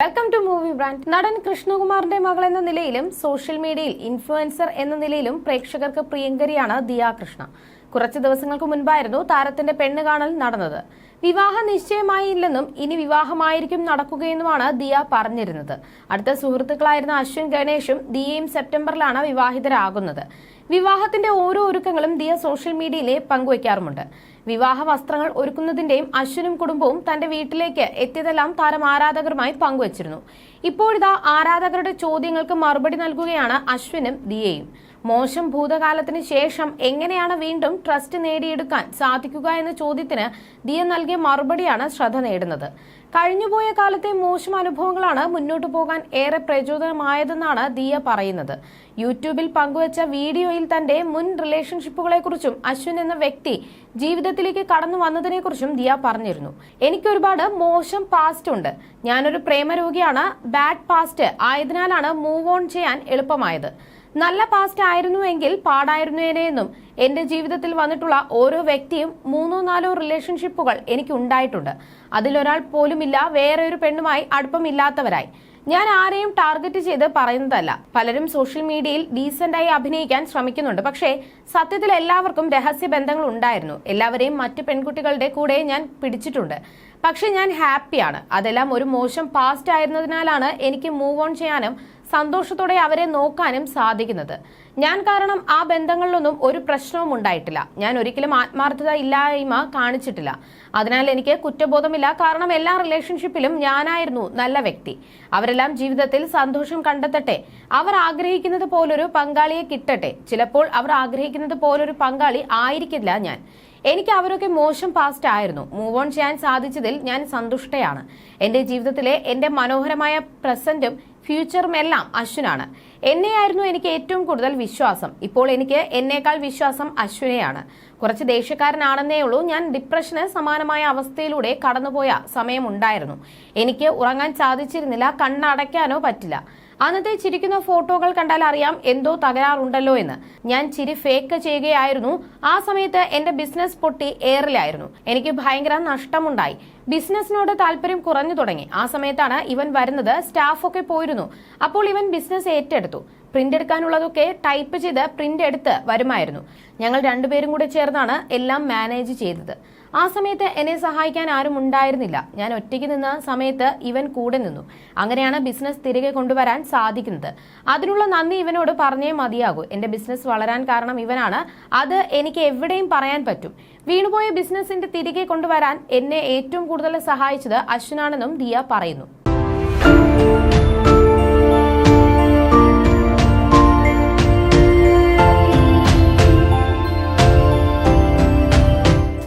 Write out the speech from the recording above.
Welcome to movie brand നടൻ കൃഷ്ണകുമാറിന്റെ മകൾ എന്ന നിലയിലും സോഷ്യൽ മീഡിയയിൽ ഇൻഫ്ലുവൻസർ എന്ന നിലയിലും പ്രേക്ഷകർക്ക് പ്രിയങ്കരിയാണ് ദിയ കൃഷ്ണ. കുറച്ച് ദിവസങ്ങൾക്ക് മുൻപായിരുന്നു താരത്തിന്റെ പെണ്ണ് കാണൽ നടന്നത്. വിവാഹ നിശ്ചയമായില്ലെന്നും ഇനി വിവാഹമായിരിക്കും നടക്കുകയെന്നുമാണ് ദിയ പറഞ്ഞിരുന്നത്. അടുത്ത സുഹൃത്തുക്കളായിരുന്ന അശ്വിൻ ഗണേഷും ദിയയും സെപ്റ്റംബറിലാണ് വിവാഹിതരാകുന്നത്. വിവാഹത്തിന്റെ ഓരോ ഒരുക്കങ്ങളും ദിയ സോഷ്യൽ മീഡിയയിലെ പങ്കുവയ്ക്കാറുമുണ്ട്. വിവാഹ വസ്ത്രങ്ങൾ ഒരുക്കുന്നതിന്റെയും അശ്വിനും കുടുംബവും തന്റെ വീട്ടിലേക്ക് എത്തിയതെല്ലാം താരം ആരാധകരുമായി പങ്കുവച്ചിരുന്നു. ഇപ്പോഴിതാ ആരാധകരുടെ ചോദ്യങ്ങൾക്ക് മറുപടി നൽകുകയാണ് അശ്വിനും ദിയയും. മോശം ഭൂതകാലത്തിന് ശേഷം എങ്ങനെയാണ് വീണ്ടും ട്രസ്റ്റ് നേടിയെടുക്കാൻ സാധിക്കുക എന്ന ചോദ്യത്തിന് ദിയ നൽകിയ മറുപടിയാണ് ശ്രദ്ധ നേടുന്നത്. കഴിഞ്ഞുപോയ കാലത്തെ മോശം അനുഭവങ്ങളാണ് മുന്നോട്ടു പോകാൻ ഏറെ പ്രചോദനമായതെന്നാണ് ദിയ പറയുന്നത്. യൂട്യൂബിൽ പങ്കുവച്ച വീഡിയോയിൽ തന്റെ മുൻ റിലേഷൻഷിപ്പുകളെക്കുറിച്ചും അശ്വിൻ എന്ന വ്യക്തി ജീവിതത്തിലേക്ക് കടന്നു വന്നതിനെക്കുറിച്ചും ദിയ പറഞ്ഞിരുന്നു. എനിക്ക് ഒരുപാട് മോശം പാസ്റ്റ് ഉണ്ട്. ഞാനൊരു പ്രേമരോഗിയാണ്. ബാഡ് പാസ്റ്റ് ആയതിനാലാണ് മൂവ് ഓൺ ചെയ്യാൻ എളുപ്പമായത്. നല്ല പാസ്റ്റ് ആയിരുന്നുവെങ്കിൽ പാടായിരുന്നേനെയെന്നും എന്റെ ജീവിതത്തിൽ വന്നിട്ടുള്ള ഓരോ വ്യക്തിയും മൂന്നോ നാലോ റിലേഷൻഷിപ്പുകൾ എനിക്ക് ഉണ്ടായിട്ടുണ്ട്. അതിലൊരാൾ പോലുമില്ല വേറെ ഒരു പെണ്ണുമായി അടുപ്പമില്ലാത്തവരായി. ഞാൻ ആരെയും ടാർഗറ്റ് ചെയ്ത് പറയുന്നതല്ല. പലരും സോഷ്യൽ മീഡിയയിൽ ഡീസന്റായി അഭിനയിക്കാൻ ശ്രമിക്കുന്നുണ്ട്. പക്ഷേ സത്യത്തിൽ എല്ലാവർക്കും രഹസ്യ ബന്ധങ്ങൾ ഉണ്ടായിരുന്നു. എല്ലാവരെയും മറ്റ് പെൺകുട്ടികളുടെ കൂടെ ഞാൻ പിടിച്ചിട്ടുണ്ട്. പക്ഷേ ഞാൻ ഹാപ്പിയാണ് അതെല്ലാം ഒരു മോശം പാസ്റ്റ് ആയിരുന്നതിനാലാണ് എനിക്ക് മൂവ് ഓൺ ചെയ്യാനും സന്തോഷത്തോടെ അവരെ നോക്കാനും സാധിക്കുന്നത്. ഞാൻ കാരണം ആ ബന്ധങ്ങളിലൊന്നും ഒരു പ്രശ്നവും ഉണ്ടായിട്ടില്ല. ഞാൻ ഒരിക്കലും ആത്മാർത്ഥത ഇല്ലായ്മ കാണിച്ചിട്ടില്ല. അതിനാൽ എനിക്ക് കുറ്റബോധമില്ല. കാരണം എല്ലാ റിലേഷൻഷിപ്പിലും ഞാനായിരുന്നു നല്ല വ്യക്തി. അവരെല്ലാം ജീവിതത്തിൽ സന്തോഷം കണ്ടെത്തട്ടെ. അവർ ആഗ്രഹിക്കുന്നത് പോലൊരു പങ്കാളിയെ കിട്ടട്ടെ. ചിലപ്പോൾ അവർ ആഗ്രഹിക്കുന്നത് പോലൊരു പങ്കാളി ആയിരിക്കില്ല ഞാൻ. എനിക്ക് അവരൊക്കെ മോശം പാസ്റ്റ് ആയിരുന്നു. മൂവ് ഓൺ ചെയ്യാൻ സാധിച്ചതിൽ ഞാൻ സന്തുഷ്ടയാണ്. എന്റെ ജീവിതത്തിലെ എന്റെ മനോഹരമായ പ്രസന്റും ഫ്യൂച്ചറും എല്ലാം അശ്വിനാണ് എന്നെയായിരുന്നു എനിക്ക് ഏറ്റവും കൂടുതൽ വിശ്വാസം. ഇപ്പോൾ എനിക്ക് എന്നേക്കാൾ വിശ്വാസം അശ്വിനെയാണ്. കുറച്ച് ദേഷ്യക്കാരനാണെന്നേ ഉള്ളൂ. ഞാൻ ഡിപ്രഷന് സമാനമായ അവസ്ഥയിലൂടെ കടന്നുപോയ സമയമുണ്ടായിരുന്നു. എനിക്ക് ഉറങ്ങാൻ സാധിച്ചിരുന്നില്ല. കണ്ണടയ്ക്കാനോ പറ്റില്ല. അന്നത്തെ ചിരിക്കുന്ന ഫോട്ടോകൾ കണ്ടാൽ അറിയാം എന്തോ തകരാറുണ്ടല്ലോ എന്ന്. ഞാൻ ചിരി ഫേക്ക് ചെയ്യുകയായിരുന്നു. ആ സമയത്ത് എന്റെ ബിസിനസ് പൊട്ടി എയറിലായിരുന്നു എനിക്ക് ഭയങ്കര നഷ്ടമുണ്ടായി. ബിസിനസ്സിനോട് താല്പര്യം കുറഞ്ഞു തുടങ്ങി. ആ സമയത്താണ് ഇവൻ വരുന്നത്. സ്റ്റാഫൊക്കെ പോയിരുന്നു. അപ്പോൾ ഇവൻ ബിസിനസ് ഏറ്റെടുത്തു. പ്രിന്റ് എടുക്കാനുള്ളതൊക്കെ ടൈപ്പ് ചെയ്ത് പ്രിന്റ് എടുത്ത് വരുമായിരുന്നു. ഞങ്ങൾ രണ്ടുപേരും കൂടെ ചേർന്നാണ് എല്ലാം മാനേജ് ചെയ്തത്. ആ സമയത്ത് എന്നെ സഹായിക്കാൻ ആരും ഉണ്ടായിരുന്നില്ല. ഞാൻ ഒറ്റയ്ക്ക് നിന്ന സമയത്ത് ഇവൻ കൂടെ നിന്നു. അങ്ങനെയാണ് ബിസിനസ് തിരികെ കൊണ്ടുവരാൻ സാധിക്കുന്നത്. അതിനുള്ള നന്ദി ഇവനോട് പറഞ്ഞേ മതിയാകൂ. എന്റെ ബിസിനസ് വളരാൻ കാരണം ഇവനാണ്. അത് എനിക്ക് എവിടെയും പറയാൻ പറ്റും. വീണുപോയ ബിസിനസിന്റെ തിരികെ കൊണ്ടുവരാൻ എന്നെ ഏറ്റവും കൂടുതൽ സഹായിച്ചത് അശ്വിനാണെന്നും ദിയ പറയുന്നു.